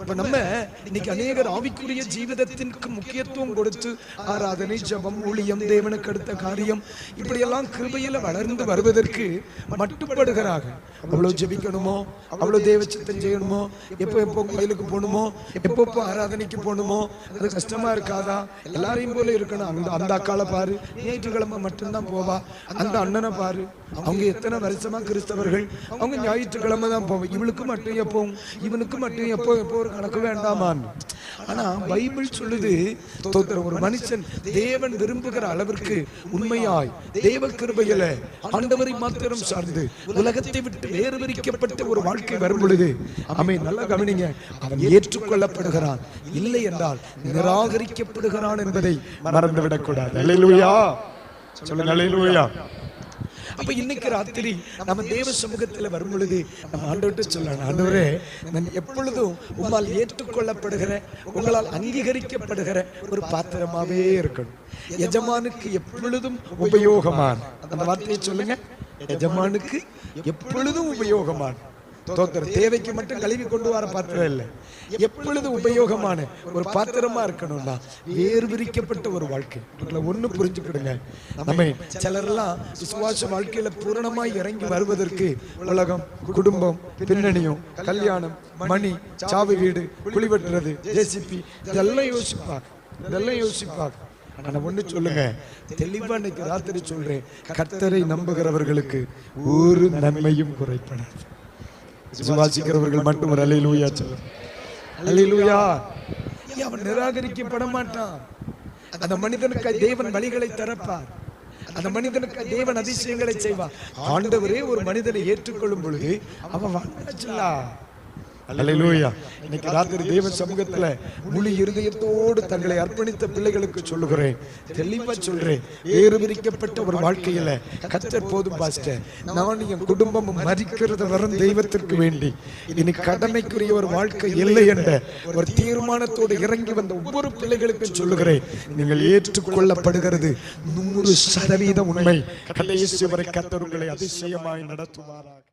இப்ப நம்ம இன்னைக்கு அநேகர் ஆவிக்குரிய ஜீவிதத்திற்கு முக்கியத்துவம் கொடுத்து ஆராதனை ஜெபம் ஊழியம் தேவனுக்கு அடுத்த காரியம் இப்படியெல்லாம் கிருபையில வளர்ந்து வருவதற்கு மட்டுப்படுகிறார்கள். அவ்வளவு ஜெபிக்கணுமோ? அவ்வளவு தேவ சித்தம் செய்யணுமோ? எப்போ எப்போ கோயிலுக்கு போகணுமோ? எப்போ எப்போ ஆராதனைக்கு போகணுமோ? அது கஷ்டமா இருக்காதா? எல்லாரையும் போல இருக்கணும். அந்த அந்த அக்கால பாரு. ஞாயிற்றுக்கிழமை மட்டும்தான் போவா. அந்த அண்ணனை பாரு. அவங்க எத்தனை வருஷமா கிறிஸ்தவர்கள். அவங்க ஞாயிற்றுக்கிழமை தான் போவோம் இவளுக்கு மட்டும் எப்போ இவனுக்கு மட்டும் எப்போ எப்போ ஒரு கணக்கு வேண்டாமான். ஆனா பைபிள் சொல்லுது ஒரு மனுஷன் தேவன் விரும்புகிற அளவிற்கு உண்மையாய் தேவ கிருபையில ஆண்டவரை மாத்திரம் சார்ந்து உலகத்தை விட்டு வேறு பிரிக்கப்பட்ட ஒரு வாழ்க்கை வரும் பொழுது அமை நல்லா கவனிங்க அவன் ஏற்றுக்கொள்ளப்படுகிறான். இல்லை என்றால் நிராகரிக்கப்படுகிறான் என்பதை மறந்துவிடக் கூடாது சொல்லுங்க அப்ப இன்னைக்கு ராத்திரி நம்ம தேவ சமூகத்துல வரும் பொழுது நம்ம ஆண்டவர்கிட்ட சொல்லணும் ஆண்டவரே நான் எப்பொழுதும் உம்மால் ஏற்றுக்கொள்ளப்படுகிற உங்களால் அங்கீகரிக்கப்படுகிற ஒரு பாத்திரமாவே இருக்கணும். எஜமானுக்கு எப்பொழுதும் உபயோகமான அந்த வார்த்தையை சொல்லுங்க. எஜமானுக்கு எப்பொழுதும் உபயோகமான. தோத்திரம் தேவைக்கு மட்டும் கழுவி கொண்டு வர பாத்திரம் இல்லை. எப்பொழுது உபயோகமான ஒரு பாத்திரமா இருக்கணும்னா வேறு விரிக்கப்பட்ட ஒரு வாழ்க்கை. ஒண்ணு புரிஞ்சுக்கிடுங்க. நம்ம சிலர்லாம் விசுவாச வாழ்க்கையில பூரணமாய் இறங்கி வருவதற்கு உலகம் குடும்பம் பின்னணியும் கல்யாணம் மணி சாவு வீடு குழி வெட்டுறது ஜேசிபி இதெல்லாம் யோசிப்பாங்க இதெல்லாம் யோசிப்பாங்க ஆனா ஒண்ணு சொல்லுங்க. தெளிவா இன்னைக்கு ராத்திரி சொல்றேன். கர்த்தரை நம்புகிறவர்களுக்கு ஒரு நன்மையும் குறைப்படாது. சுவாசிக்கிறவர்கள் மட்டும் ஒரு அலையிலூயா சொல்லும் அலையிலூயா அவன் நிராகரிக்கப்பட மாட்டான் அந்த மனிதனுக்கு தேவன் வழிகளை திறப்பார் அந்த மனிதனுக்கு தேவன் அதிசயங்களை செய்வார். ஆண்டவரே ஒரு மனிதனை ஏற்றுக்கொள்ளும் பொழுது அவன் வாழ்ந்தாச்சுல்லா அல்லேலூயா. இன்னைக்கு ராத்திரி தேவ சமூகத்துல முழு இருதயத்தோடு தங்களை அர்ப்பணித்த பிள்ளைகளுக்கு சொல்லுகிறேன். தெளிவா சொல்றேன். வேறு விரிக்கப்பட்ட ஒரு வாழ்க்கையில கத்தர் போதும் பாஸ்டர். நான் என் குடும்பமும் மதிக்கிறது வரும் தெய்வத்திற்கு வேண்டி. இனி கடமைக்குரிய ஒரு வாழ்க்கை இல்லை என்ற ஒரு தீர்மானத்தோடு இறங்கி வந்த ஒவ்வொரு பிள்ளைகளுக்கும் சொல்லுகிறேன். நீங்கள் ஏற்றுக்கொள்ளப்படுகிறது நூறு சதவீதம் உண்மை. கடைசி வரை கத்தர் உங்களை அதிசயமாய் நடத்துவாராக.